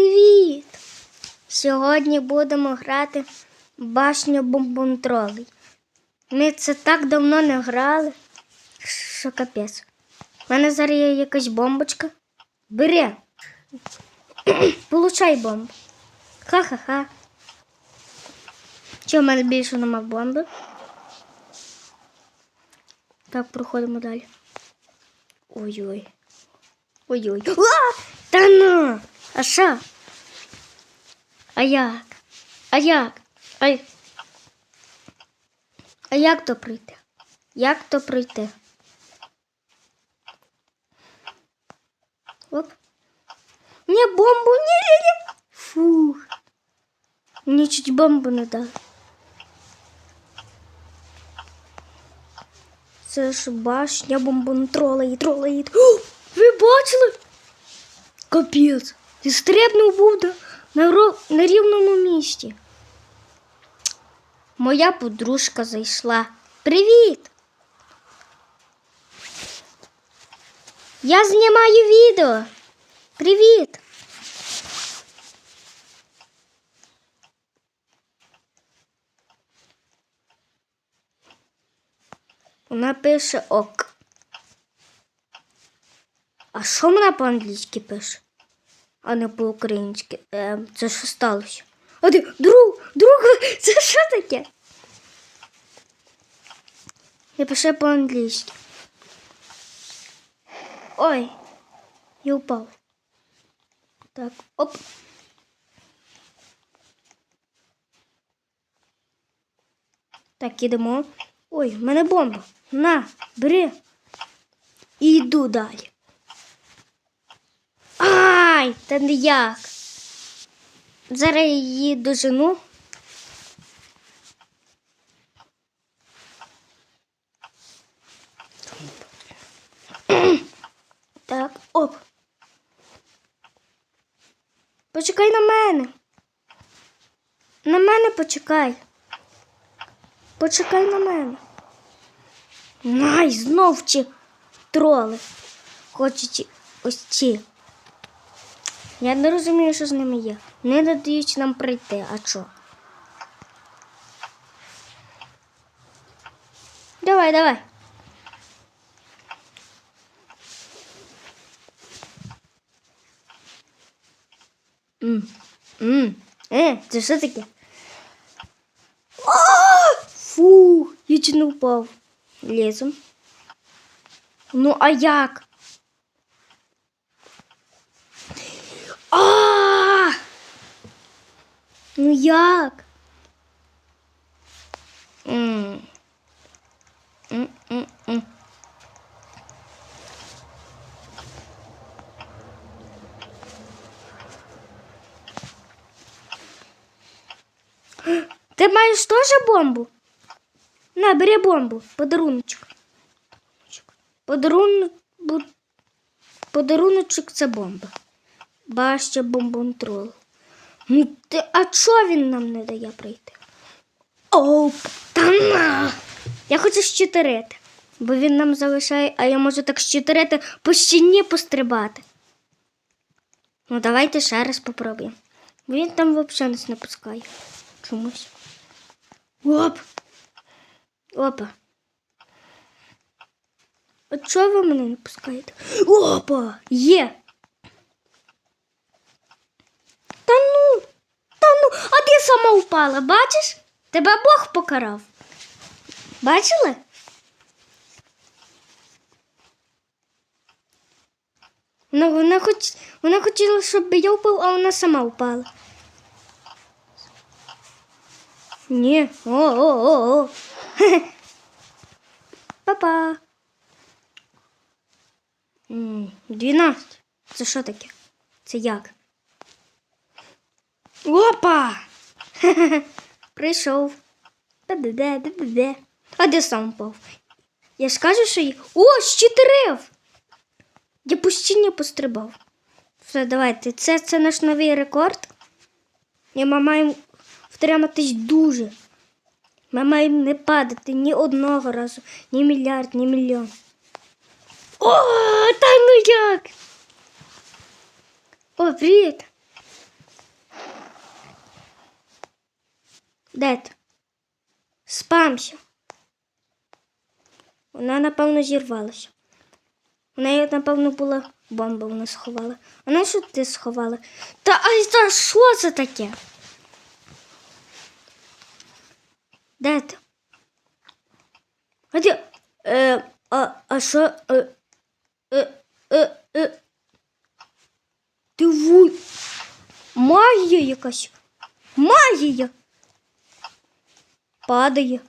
привіт! Сьогодні будемо грати башню бомбонтролей. Ми це так давно не грали, що капець. У мене зараз є якась бомбочка. Бери. Получай бомбу. Ха-ха-ха. Чи в мене більше нема бомби? Так, проходимо далі. Ой-ой. Ой-ой. Та ну! А що? А як? А як? А, а як то пройти? Як то пройти? Оп. Ні, бомбу, ні, ні, ні. Фух. Мені чуть бомбу не дали. Це ж башня бомбонтролей, тролей. О, ви бачили? Капець. І стрибнув був на, на рівному місці. Моя подружка зайшла. Привіт! Я знімаю відео. Привіт! Вона пише ок. А що вона по-англійськи пише? А не по-українськи. Е, це що сталося? А ти, друг, друг, це що таке? Я пише по-англійськи. Ой, я упав. Так, оп. Так, ідемо. Ой, в мене бомба. На, бери. І йду далі. Ай, та не як. Зараз її дожену. Так, оп. Почекай на мене. На мене почекай. Почекай на мене. Най, знов ці троли. Хочуть ось ці. Я не розумію, що з ними є. Не надають нам прийти, а що? Давай, давай. М. М. Е, це що таке? Фу, я чи не впав. Лізом. Ну, а як? А! Ну як? М. М, м. Ти маєш теж бомбу? На, бери бомбу, подаруночок. Подарунок, подаруночок це бомба. Баща бомбонтрол. Ну ти, а чого він нам не дає прийти? Оп, та на! Я хочу щитарити, бо він нам залишає, а я можу так щитарити по стіні пострибати. Ну, давайте ще раз попробуємо. Він там взагалі нас не пускає. Чомусь. Оп! Опа. А чого ви мене не пускаєте? Опа! Є! Та ну, та ну, а ти сама впала, бачиш? Тебе Бог покарав. Бачили? Вона, вона, хоч, вона хотіла, щоб я впав, а вона сама впала. Ні. О-о-о-о. Па-па. 12. Це що таке? Це як? Опа! Прийшов. Де-де-де, де-де-де. А де сам впав? Я ж кажу, що є. О, щитирив! Я стіні пострибав. Все, давайте. Це, це наш новий рекорд. І ми маємо втриматись дуже. Ми маємо не падати ні одного разу, ні мільярд, ні мільйон. О, та ну як? О, привіт! Де? Спамся. Вона, напевно, зірвалася. У неї, напевно, була бомба, вона сховала. А на що ти сховала? Та ай та що це таке? Де ти? А ти. Е, а, а що? Е, е, е, е. Ти вуй. Магія якась. Магія. Падає.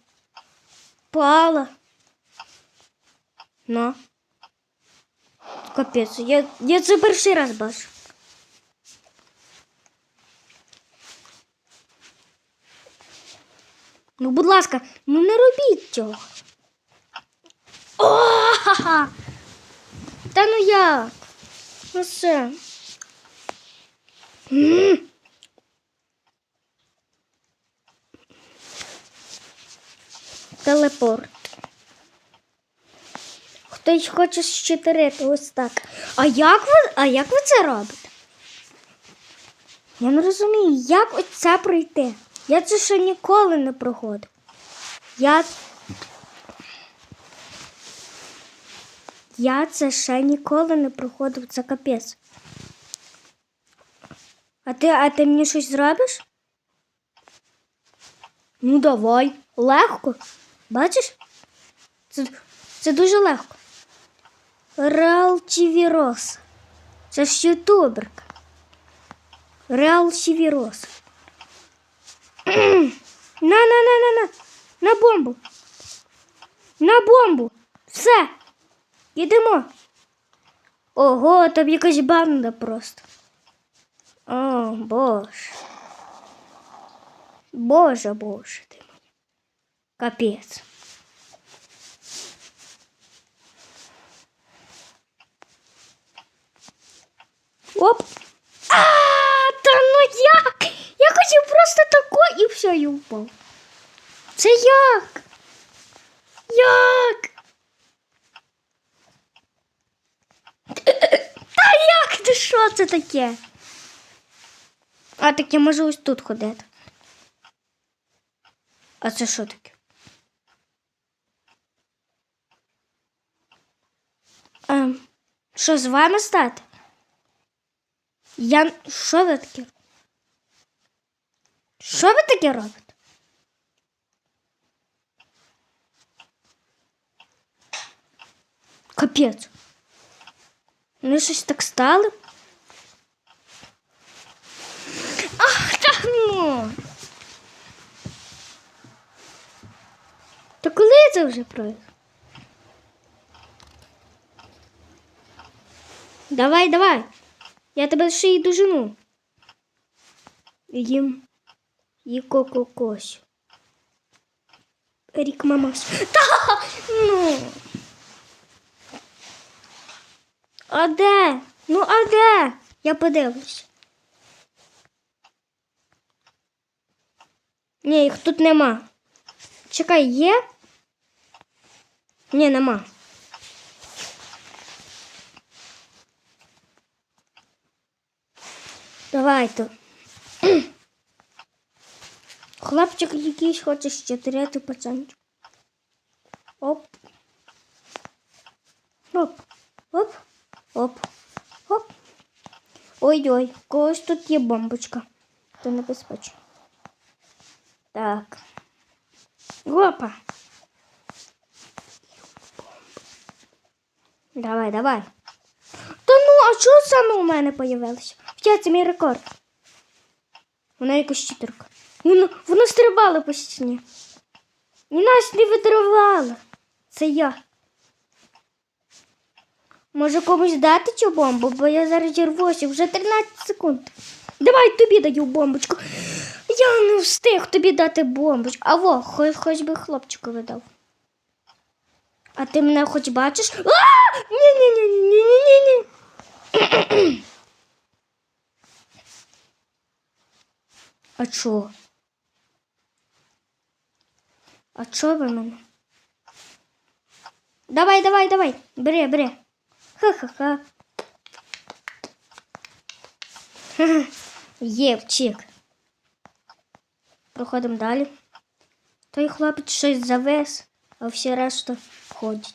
Пала. На. Капець, я, я це перший раз бачу. Ну, будь ласка, ну не робіть цього. О, ха-ха! Та ну як? Ну все. М. Телепорт. Хтось хоче щитирити ось так. А як ви, а як ви це робите? Я не розумію, як ось це пройти. Я це ще ніколи не проходив. Я. Я це ще ніколи не проходив, це капець. А ти, а ти мені щось зробиш? Ну давай, легко. Бачиш? Це, це дуже легко. Реал Чівірос. Це ж ютуберка. Реал Чівірос. На, на, на, на, на. На бомбу. На бомбу. Все. Йдемо. Ого, там якась банда просто. О, боже. Боже, боже ти мій. Капець. Оп. А, та ну як? Я хотів просто тако і все, і впав. Це як? Як? Та як ти що це таке? А так я можу ось тут ходити. А це що таке? Що з вами стати? Я. Що ви таке? Що ви таке робите? Капець. Вони щось так стали. Ах, та ну. Та коли це вже пройде? Давай, давай. Я тебе ще й дожену. Їм і кококось. Рік мамаш. Та! Ну. А де? Ну, а де? Я подивлюсь. Ні, їх тут нема. Чекай, є? Ні, нема. Давайте. Хлопчик якийсь хоче ще щитиряти пацанчик. Оп. Оп. Оп. Оп. Оп. Ой-ой, когось тут є бомбочка. То небезпечно. Так. Опа. Давай, давай. Та ну, а чого саме у мене появилося? Хоча це мій рекорд. Вона якась читерка. Вона, вона стрибала по стіні. І нас не витривала. Це я. Може комусь дати цю бомбу, бо я зараз зірвуся вже 13 секунд. Давай тобі даю бомбочку. Я не встиг тобі дати бомбочку. А во, хоч, хоч би хлопчику видав. А ти мене хоч бачиш? А! Ні-ні-ні-ні-ні-ні-ні. А чо? А чо ви мене? Давай, давай, давай. Бери, бери. Ха-ха-ха. Ха-ха. Є, вчик. Проходимо далі. Той хлопець щось завис, а всі решта ходять.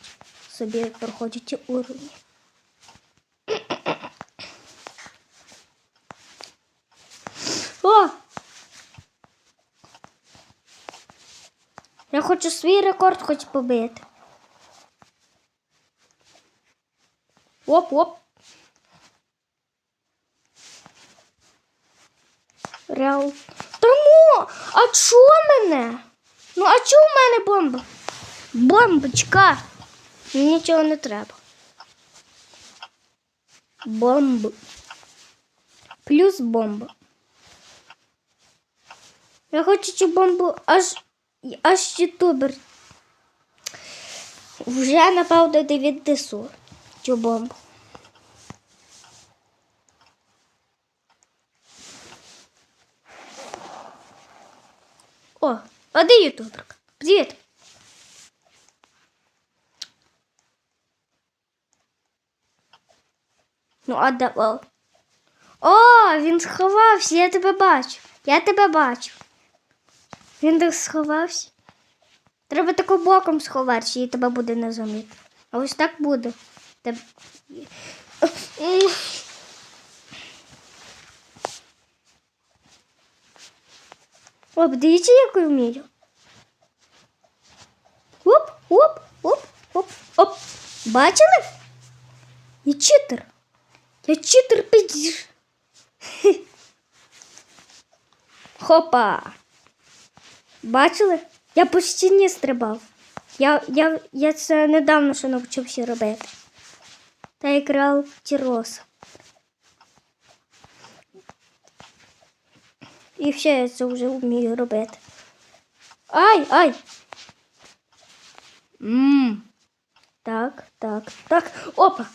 Собі проходять уровні. О! Хочу свій рекорд хоч побити. Оп, оп. Реал. Та ну, а чо мене? Ну, а чо в мене бомба? Бомбочка. Мені нічого не треба. Бомба. Плюс бомба. Я хочу цю бомбу аж аж ютубер. Вже напав до 9 десу цю бомбу. О, а де ютуберка? Привіт. Ну, а. О. О, він сховався, я тебе бачу. Я тебе бачу. Він так сховався. Треба тако боком сховатися, і тебе буде не замітно. А ось так буде. Теб... Оп, дивіться, як я вмію. Оп, оп, оп, оп, оп. Бачили? Я читер. Я читер підж. Хопа. Бачили? Я по стіні стрибав. Я, я, я це недавно ще навчився робити. Та як грав Тіроса. І ще я це вже вмію робити. Ай, ай! Мм. Так, так, так. Опа.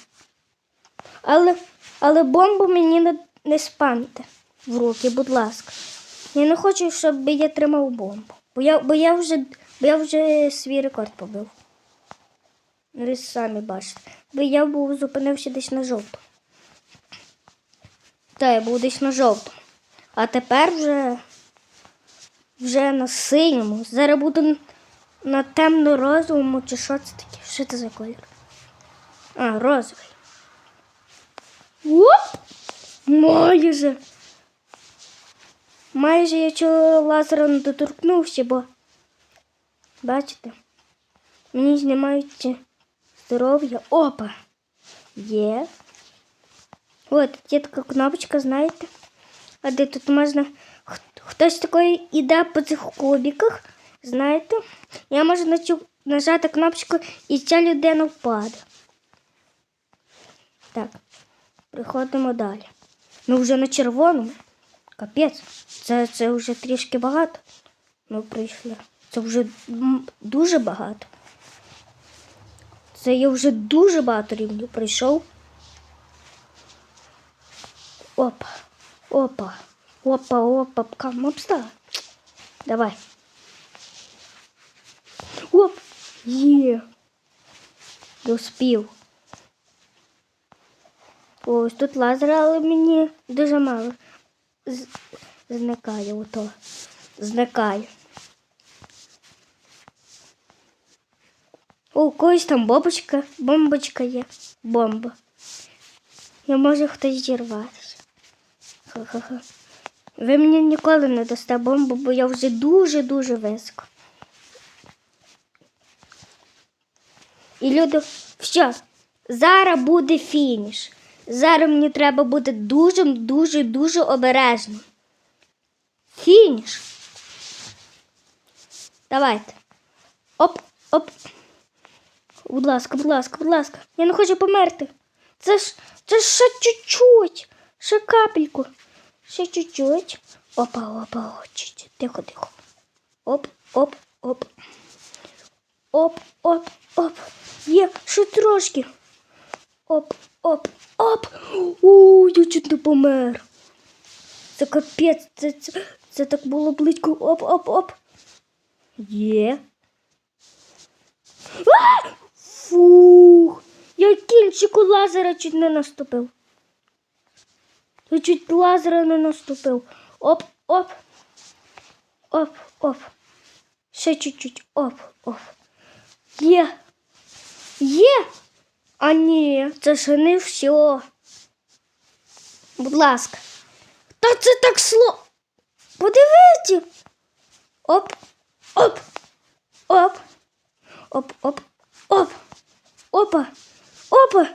Але, але бомбу мені не, не спамте в руки, будь ласка. Я не хочу, щоб я тримав бомбу. Бо я, бо я вже бо я вже свій рекорд побив. Ви самі бачите. Бо я був зупинився десь на жовтому. Та я був десь на жовтому. А тепер вже вже на синьому. Зараз буду на темно-розовому чи що це таке? Що це за колір? А, розовий. Оп! Майже. Майже я цього лазера не доторкнувся, бо бачите, мені знімають здоров'я. Опа! Є. От, є така кнопочка, знаєте? А де тут можна. Хтось такий іде по цих кубиках, знаєте? Я можу нажати кнопочку і ця людина впаде. Так, приходимо далі. Ми вже на червоному. Капець, це, це вже трішки багато. Ми прийшли. Це вже м, дуже багато. Це я вже дуже багато рівнів пройшов. Опа, опа, опа, опа, камопста. Давай. Оп, є. Доспів. Ось тут лазер, але мені дуже мало. Зникає ото. Зникає. О, когось там бомбочка, бомбочка є. Бомба. Я може хтось зірватися. Ха-ха-ха. Ви мені ніколи не дасте бомбу, бо я вже дуже-дуже високо. І люди, все, зараз буде фініш. Зараз мені треба бути дуже, дуже, дуже обережним. Фініш. Давайте. Оп, оп. Будь ласка, будь ласка, будь ласка. Я не хочу померти. Це ж це ж ще чуть-чуть. Ще капельку. Ще чуть-чуть. Опа, опа, о, чуть-чуть. Тихо, тихо. Оп, оп, оп. Оп, оп, оп. Є, ще трошки. Оп, оп, оп. У, я чуть не помер. Це капець, це, це, це так було близько. Оп, оп, оп. Є. А! Фух. Я кінчику лазера чуть не наступив. Я чуть лазера не наступив. Оп, оп. Оп, оп. Ще чуть-чуть. Оп, оп. Є. Є. А ні, це ще не все. Будь ласка. Та це так сло. Подивіться. Оп, оп, оп, оп, оп, оп, опа, опа.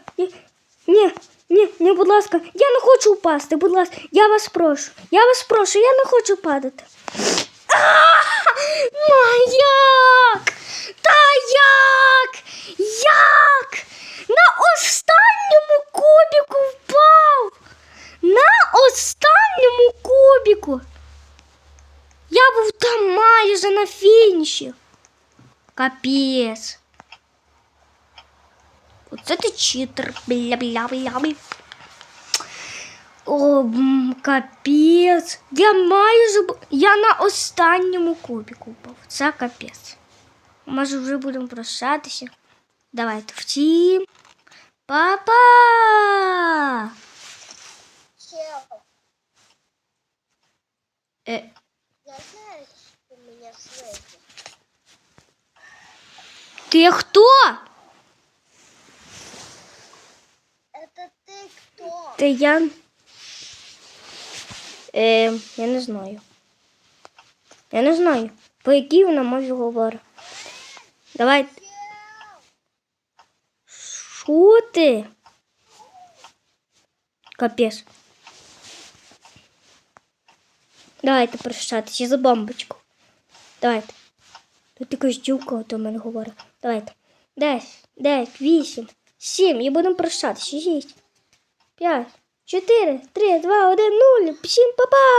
Ні, ні, ні, будь ласка, я не хочу впасти, будь ласка, я вас прошу, я вас прошу, я не хочу падати. А, Ну як? Та як? Як? На останньому кубіку впав. На останньому кубіку. Я був там майже на фініші. Капець. Оце ти читер. Бля-бля-бля. О, м, капець. Я майже бу- я на останньому кубіку був. Це капець. Може, вже будемо прощатися. Давайте всім. Па-па! Чел, Е, я знаю, что меня слышит. ти хто? Это ты кто? Ти я. Е, я не знаю. Я не знаю, по якій вона мові говорить. Давай. Чел, Що ти? Капець. Давайте прощатися за бомбочку. Давайте. Тут якась дівка до мене говорить. Давайте. Десять, дев'ять, вісім, сім. І будемо прощатися. Шість, п'ять, чотири, три, два, один, нуль. Всім па-па!